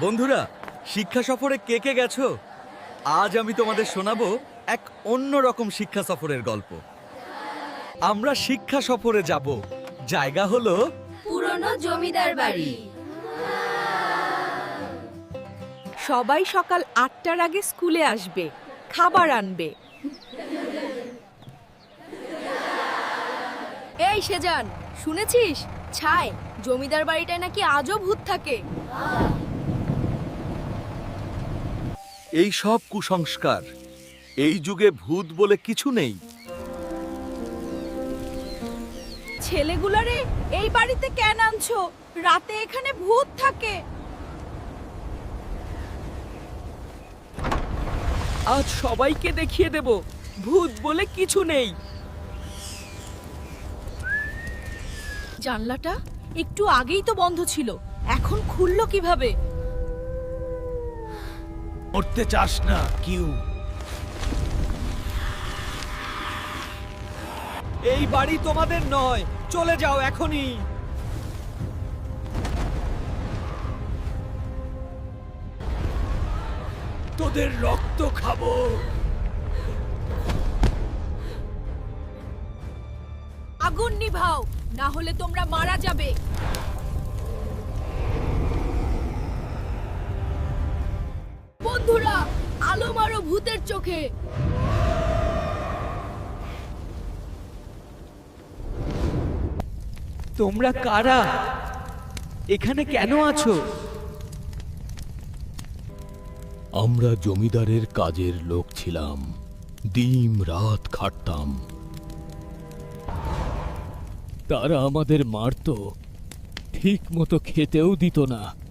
বন্ধুরা শিক্ষা সফরে কে কে গেছো? আজ আমি তোমাদের শোনাবো এক অন্য রকম শিক্ষা সফরের গল্প। আমরা শিক্ষা সফরে যাব। জায়গা হলো পুরনো জমিদার বাড়ি। সবাই সকাল আটটার আগে স্কুলে আসবে খাবার আনবে। এই সেজান শুনেছিস? ছাই জমিদার বাড়িটায় নাকি আজও ভূত থাকে? এই সব কুসংস্কার এই যুগে ভূত বলে কিছু নেই। ছেলেগুলারে এই বাড়িতে কেন আনছো? রাতে এখানে ভূত থাকে। আজ সবাইকে দেখিয়ে দেব ভূত বলে কিছু নেই। জানলাটা একটু আগেই তো বন্ধ ছিল এখন খুললো কীভাবে? মরতে চাস না, কিউ। এই বাড়ি তোমাদের নয়, চলে যাও এখনই। তোদের রক্ত খাব। আগুন নিভাও, না হলে তোমরা মারা যাবে। বন্ধুরা আলো মারো ভূতের চোখে। তোমরা কারা? এখানে কেন আছো? আমরা জমিদারের কাজের লোক ছিলাম। দিন রাত খাটতাম। তারা আমাদের মারতো। ঠিক মতো খেতেও দিত না।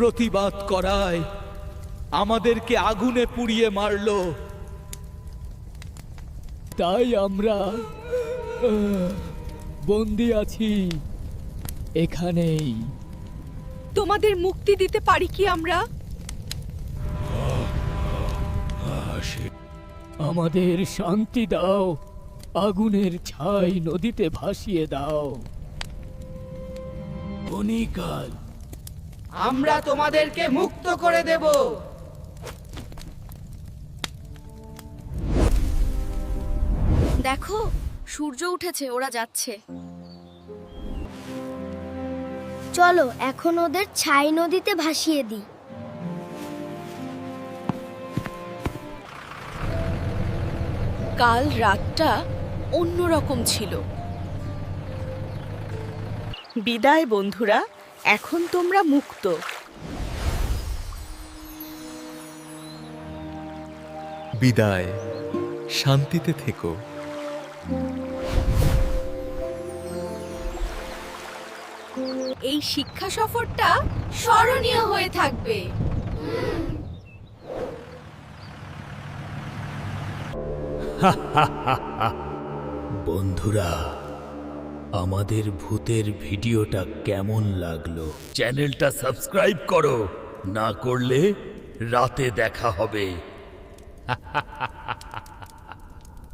প্রতিবাদ করায়। আমাদেরকে আগুনে পুড়িয়ে মারলো। তাই আমরা বন্দি আছি। এখানেই। তোমাদের মুক্তি দিতে পারি কি আমরা? আমাদের শান্তি দাও। আগুনের ছাই নদীতে ভাসিয়ে দাও। অনিকাল আমরা তোমাদেরকে মুক্ত করে দেব। দেখো সূর্য উঠেছে ওরা যাচ্ছে। চলো এখন ওদের ছাই নদীতে ভাসিয়ে দিই। কাল রাতটা অন্যরকম ছিল। বিদায় বন্ধুরা। এখন তোমরা মুক্ত। বিদায়। শান্তিতে থেকো। এই শিক্ষা সফরটা স্মরণীয় হয়ে থাকবে। বন্ধুরা আমাদের ভূতের ভিডিওটা কেমন লাগল? চ্যানেলটা সাবস্ক্রাইব করো। না করলে রাতে দেখা হবে।